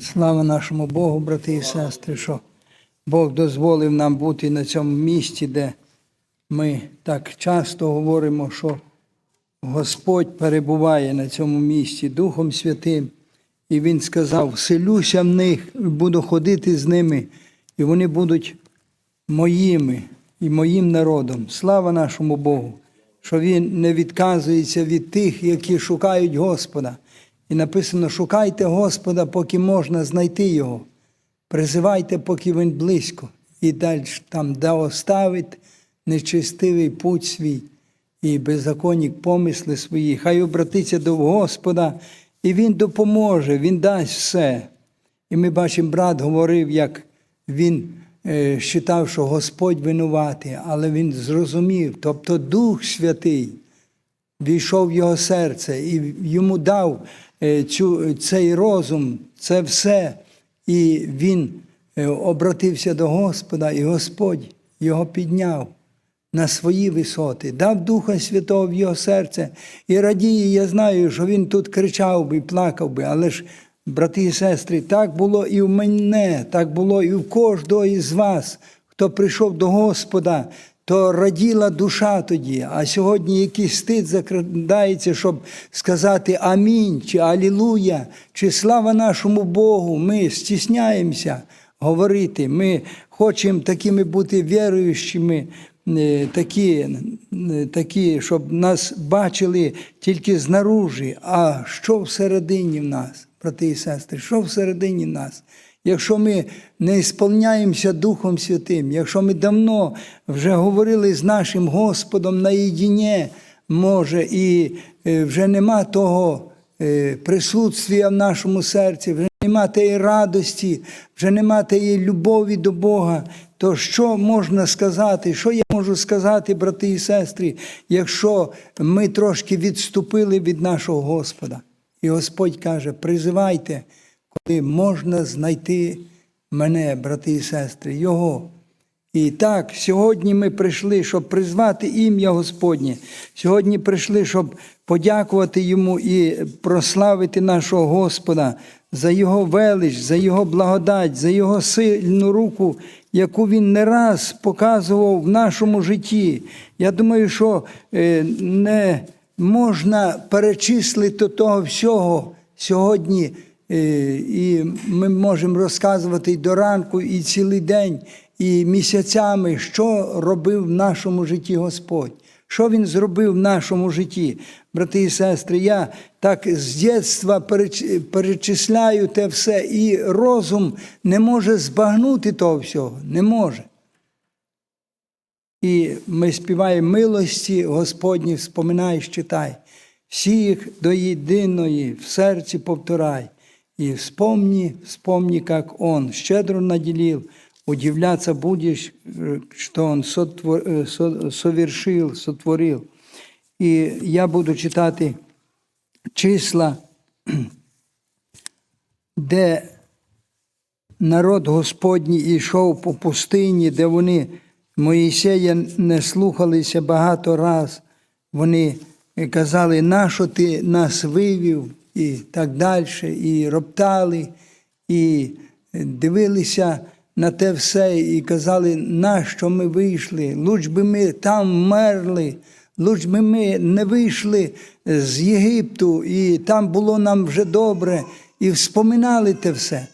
Слава нашому Богу, брати і сестри, що Бог дозволив нам бути на цьому місці, де ми так часто говоримо, що Господь перебуває на цьому місці Духом Святим. І Він сказав: селюся в них, буду ходити з ними, і вони будуть моїми і моїм народом. Слава нашому Богу, що Він не відказується від тих, які шукають Господа. І написано: шукайте Господа, поки можна знайти Його. Призивайте, поки Він близько, і далі там да оставить нечистивий путь свій і беззаконні помисли свої. Хай обратиться до Господа, і Він допоможе, Він дасть все. І ми бачимо, брат говорив, як він е, вважав, що Господь винуватий, але він зрозумів, тобто Дух Святий війшов в його серце і йому дав е, цю, цей розум, це все. І він е, обратився до Господа, і Господь його підняв на свої висоти, дав Духа Святого в його серце. І радіє, я знаю, що він тут кричав би, плакав би, але ж, брати і сестри, так було і в мене, так було і в кожного із вас, хто прийшов до Господа, то раділа душа тоді. А сьогодні якийсь стид закрадається, щоб сказати Амінь, чи Алілуя, чи слава нашому Богу. Ми стісняємося говорити. Ми хочемо такими бути віруючими, е, такі, е, такі, щоб нас бачили тільки знаружі. А що всередині в нас, брати і сестри, що всередині в нас? Якщо ми не сповняємося Духом Святим, якщо ми давно вже говорили з нашим Господом наєдине, може, і е, вже нема того е, присутствия в нашому серці, вже нема тієї радості, вже нема тієї любові до Бога, то що можна сказати? Що я можу сказати, брати і сестри, якщо ми трошки відступили від нашого Господа? І Господь каже: призивайте, коли можна знайти мене, брати і сестри, Його. І так, сьогодні ми прийшли, щоб призвати ім'я Господнє. Сьогодні прийшли, щоб подякувати Йому і прославити нашого Господа за Його велич, за Його благодать, за Його сильну руку, яку Він не раз показував в нашому житті. Я думаю, що е, не можна перечислити того всього сьогодні. Е, І ми можемо розказувати і до ранку, і цілий день, і місяцями, що робив в нашому житті Господь, що Він зробив в нашому житті. Брати і сестри, я так з дитинства перечисляю те все, і розум не може збагнути того всього, не може. І ми співаємо милості Господні, вспоминай, читай. Всіх до єдиної в серці повторай. И вспомни, вспомни, как Он щедро наделил, удивляться будешь, что Он сотвор, э, со- совершил, сотворил. І я буду читати числа, де народ Господній йшов по пустині, де вони Моїсея не слухалися багато раз. Вони казали, нащо ти нас вивів, і так далі, і роптали, і дивилися на те все, і казали, нащо ми вийшли, луч би ми там мерли, луч би ми не вийшли з Єгипту, і там було нам вже добре, і вспоминали те все.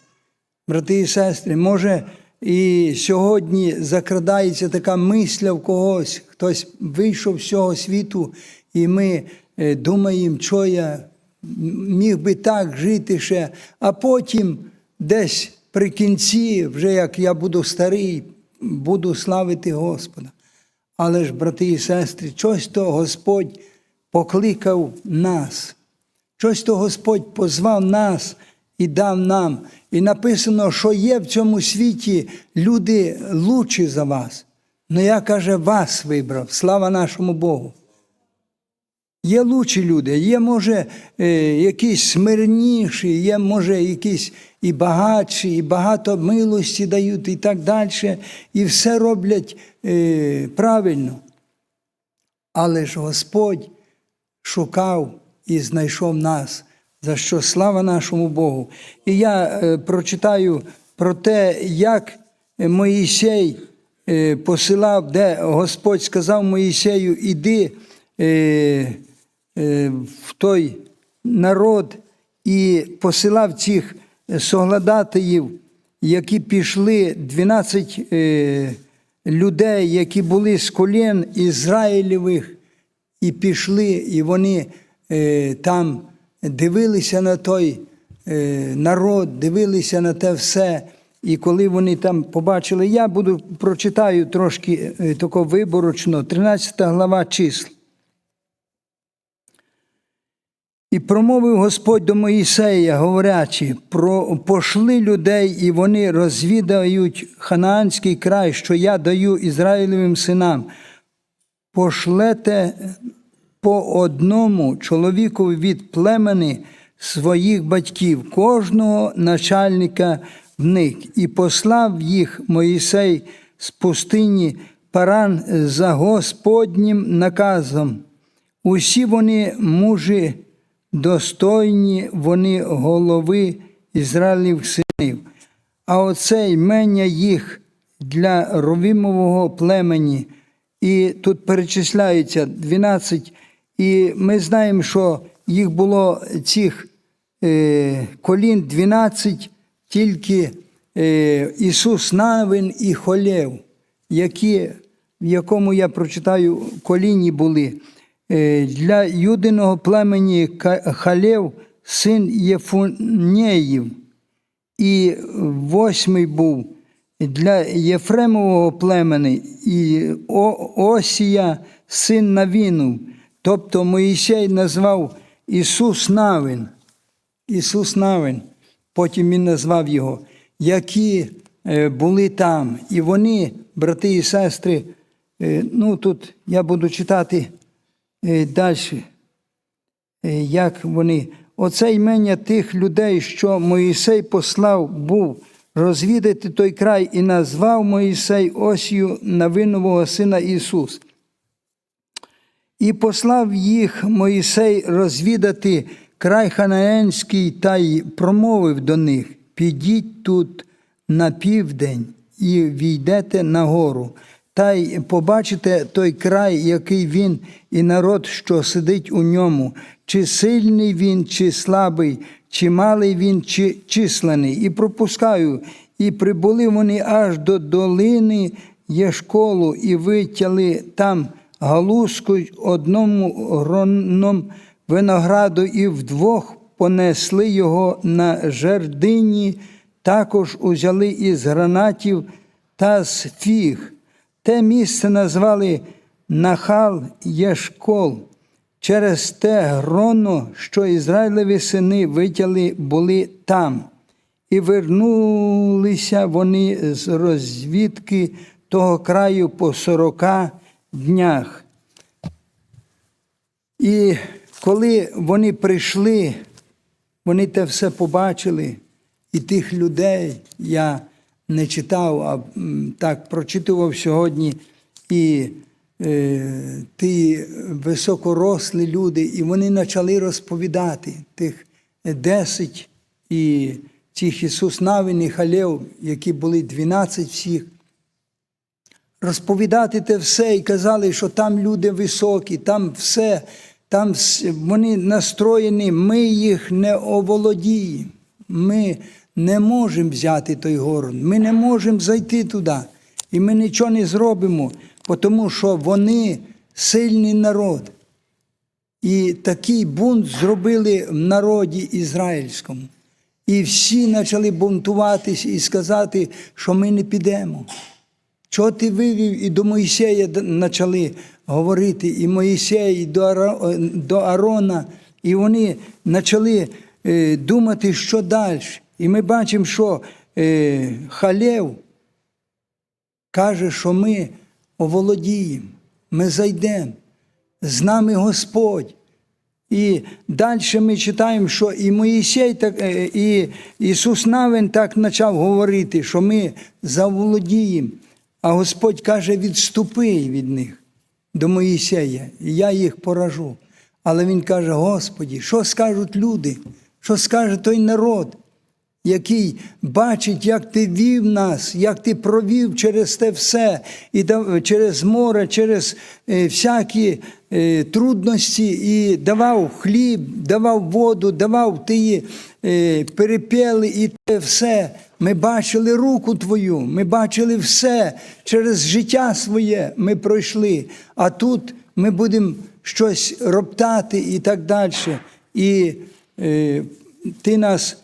Брати і сестри, може, і сьогодні закрадається така мисля в когось, хтось вийшов з цього світу, і ми е, думаємо, що я міг би так жити ще, а потім десь при кінці, вже як я буду старий, буду славити Господа. Але ж, брати і сестри, щось то Господь покликав нас. Щось то Господь позвав нас і дав нам. І написано, що є в цьому світі люди лучші за вас. Ну я каже, вас вибрав. Слава нашому Богу. Є лучші люди, є, може, е, якісь смирніші, є, може, якісь і багатші, і багато милості дають, і так далі, і все роблять е, правильно. Але ж Господь шукав і знайшов нас, за що слава нашому Богу. І я е, прочитаю про те, як Моїсей посилав, де Господь сказав Моїсею, іди в той народ і посилав цих соглядатаїв, які пішли 12 е, людей, які були з колін Ізраїлевих, і пішли, і вони е, там дивилися на той е, народ, дивилися на те все. І коли вони там побачили, я буду прочитаю трошки е, тако виборочно, 13 глава числ. І промовив Господь до Моїсея, говорячи, про пошли людей, і вони розвідають ханаанський край, що я даю Ізраїлевим синам. Пошлете по одному чоловіку від племени своїх батьків, кожного начальника в них, і послав їх Моїсей з пустині паран за Господнім наказом. Усі вони мужі достойні, вони голови Ізраїлів синів. А оце ймення їх для ровімового племені. І тут перечисляється 12. І ми знаємо, що їх було цих е, колін 12, тільки е, Ісус Навин і Холєв, які, в якому я прочитаю, коліні були. Е, для юдиного племені Халев, син Єфунеїв, і восьмий був для Єфремового племени і Осія, син Навінув. Тобто Моїсей назвав Ісус Навин. Ісус Навин, потім він назвав його, які е, були там. І вони, брати і сестри, е, ну тут я буду читати далі, як вони. Оце імення тих людей, що Моїсей послав, був розвідати той край і назвав Моїсей Осію Навинового сина Ісус. І послав їх Моїсей розвідати край Ханаенський та й промовив до них: підіть тут на південь і війдете на гору, та й побачите той край, який він, і народ, що сидить у ньому, чи сильний він, чи слабий, чи малий він, чи численний. І пропускаю, і прибули вони аж до долини Єшколу, і витяли там галузку одному гроном винограду, і вдвох понесли його на жердині, також узяли із гранатів та з фіг. Те місце назвали Нахал Єшкол через те гроно, що Ізраїлеві сини витяли були там. І вернулися вони з розвідки того краю по сорока днях. І коли вони прийшли, вони те все побачили, і тих людей я не читав, а так прочитував сьогодні. І е, ті високорослі люди, і вони почали розповідати тих десять і цих Ісус Навин і Халев, які були 12 всіх. Розповідати те все і казали, що там люди високі, там все, там вони настроєні, ми їх не оволодіємо. Ми не можемо взяти той город, ми не можемо зайти туди. І ми нічого не зробимо, тому що вони сильний народ. І такий бунт зробили в народі ізраїльському. І всі почали бунтуватись і сказати, що ми не підемо. Чого ти вивів і до Моїсея почали говорити, і Моїсей, і е, до Арона, і вони почали е, думати, що далі. І ми бачимо, що е, Халев каже, що ми оволодіємо, ми зайдемо, з нами Господь. І далі ми читаємо, що і Моїсей, так, е, і Ісус Навин так почав говорити, що ми заволодіємо. А Господь каже, відступи від них до Моїсея, і я їх поражу. Але Він каже: Господі, що скажуть люди? Що скаже той народ, який бачить, як ти вів нас, як ти провів через те все, і через море, через е, всякі е, трудності, і давав хліб, давав воду, давав ті е, перепели і те все. Ми бачили руку Твою, ми бачили все через життя своє ми пройшли. А тут ми будемо щось роптати і так далі. І е, ти нас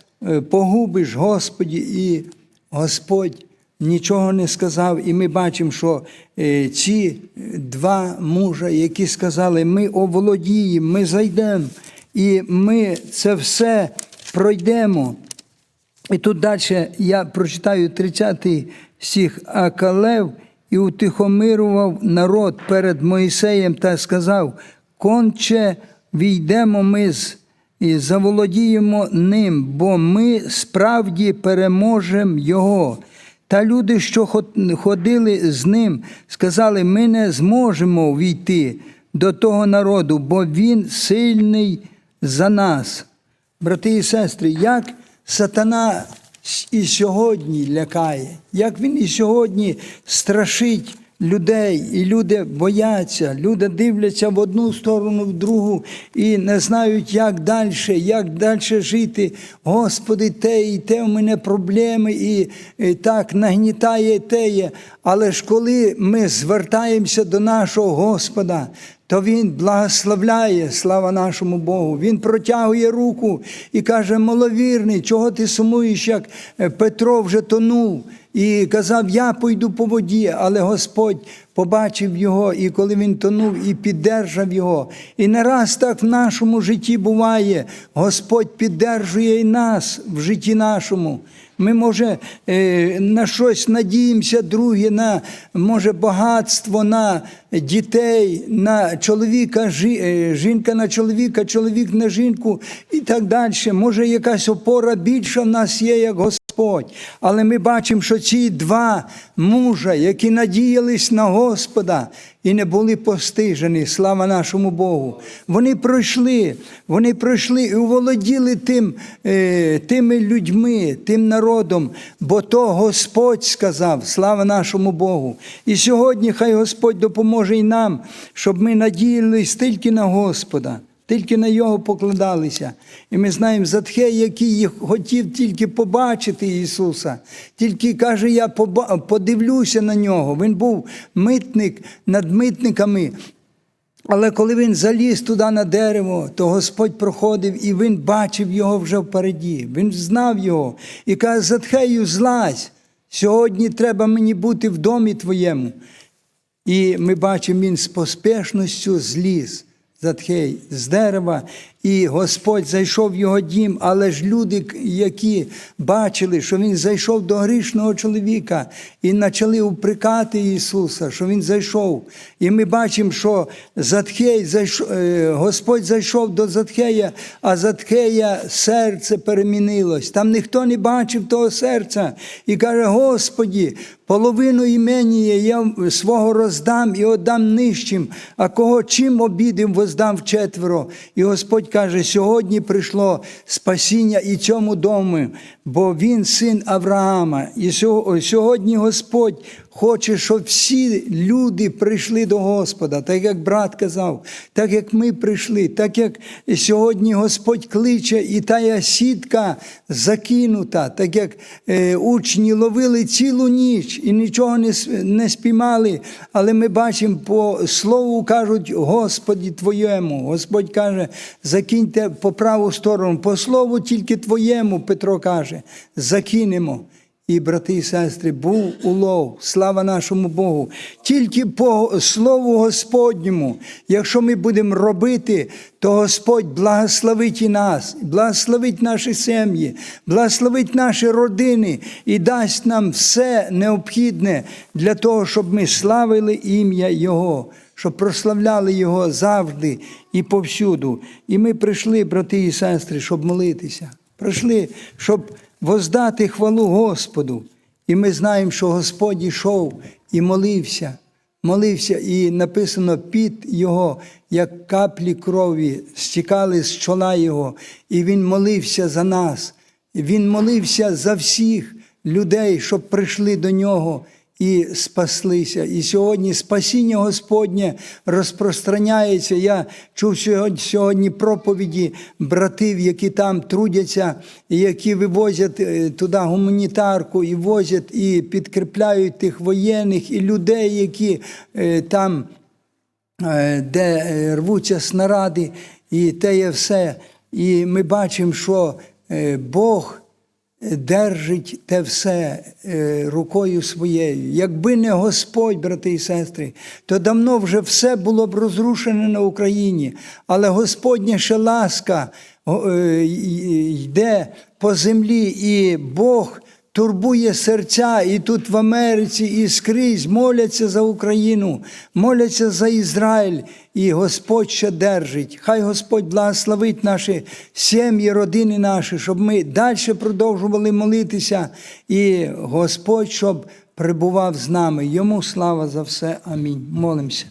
погубиш, Господі, і Господь нічого не сказав. І ми бачимо, що е, ці два мужа, які сказали, ми оволодіємо, ми зайдемо, і ми це все пройдемо. І тут далі я прочитаю 30-й стих. А і утихомирував народ перед Моїсеєм та сказав: конче війдемо ми з і заволодіємо ним, бо ми справді переможемо його. Та люди, що ходили з ним, сказали: ми не зможемо війти до того народу, бо він сильний за нас. Брати і сестри, як сатана і сьогодні лякає, як він і сьогодні страшить людей, і люди бояться, люди дивляться в одну сторону, в другу і не знають, як далі, як далі жити. Господи, те і те в мене проблеми, і, і так нагнітає теє. Але ж коли ми звертаємося до нашого Господа, то Він благословляє, слава нашому Богу. Він протягує руку і каже: маловірний, чого ти сумуєш, як е, Петро вже тонув. І казав, я пойду по воді, але Господь побачив його, і коли він тонув, і піддержав його. І не раз так в нашому житті буває. Господь піддержує і нас в житті нашому. Ми, може, е, на щось надіємося, друге, на може багатство, на дітей, на чоловіка, е, жінка на чоловіка, чоловік на жінку і так далі. Може, якась опора більша в нас є, як Господь. Але ми бачимо, що ці два мужа, які надіялись на Господа і не були постижені, слава нашому Богу. Вони пройшли, вони пройшли і уволоділи тим, е, тими людьми, тим народом, бо то Господь сказав, слава нашому Богу. І сьогодні хай Господь допоможе і нам, щоб ми надіялись тільки на Господа. Тільки на його покладалися. І ми знаємо Затхей, який хотів тільки побачити Ісуса. Тільки каже, я подивлюся на нього. Він був митник над митниками. Але коли він заліз туди на дерево, то Господь проходив і він бачив його вже впереді. Він знав його і каже: Затхею, злазь, сьогодні треба мені бути в домі твоєму. І ми бачимо, він з поспішністю зліз. Затхей з дерева, і Господь зайшов в його дім, але ж люди, які бачили, що він зайшов до грішного чоловіка, і почали упрекати Ісуса, що Він зайшов. І ми бачимо, що Затхей зайшов, е, Господь зайшов до Затхея, а Затхея серце перемінилось. Там ніхто не бачив того серця. І каже: Господі, половину імені я свого роздам і отдам нижчим, а кого чим обідим, воздам вчетверо. І Господь каже: сьогодні прийшло спасіння і цьому дому, бо він син Авраама. І сьогодні Господь хоче, щоб всі люди прийшли до Господа, так як брат казав, так як ми прийшли, так як сьогодні Господь кличе, і тая сітка закинута, так як е, учні ловили цілу ніч і нічого не, спіймали. Але ми бачимо по слову кажуть Господі Твоєму. Господь каже, закиньте по праву сторону, по слову тільки Твоєму, Петро каже, закинемо. І, брати і сестри, був улов, слава нашому Богу. Тільки по Слову Господньому, якщо ми будемо робити, то Господь благословить і нас, благословить наші сім'ї, благословить наші родини і дасть нам все необхідне для того, щоб ми славили ім'я Його, щоб прославляли Його завжди і повсюду. І ми прийшли, брати і сестри, щоб молитися. Прийшли, щоб воздати хвалу Господу. І ми знаємо, що Господь йшов і молився. молився, і написано під його, як каплі крові, стікали з чола його, і він молився за нас. Він молився за всіх людей, щоб прийшли до нього і спаслися. І сьогодні спасіння Господнє розпространяється. Я чув сьогодні, проповіді братів, які там трудяться, які вивозять е, туди гуманітарку, і возять, і підкріпляють тих воєнних, і людей, які е, там е, де рвуться снаради, і те є все. І ми бачимо, що Бог держить те все е, рукою своєю. Якби не Господь, брати і сестри, то давно вже все було б розрушене на Україні. Але Господня ще ласка е, йде по землі, і Бог турбує серця і тут в Америці, і скрізь моляться за Україну, моляться за Ізраїль, і Господь ще держить. Хай Господь благословить наші сім'ї, родини наші, щоб ми далі продовжували молитися, і Господь, щоб прибував з нами. Йому слава за все. Амінь. Молимося.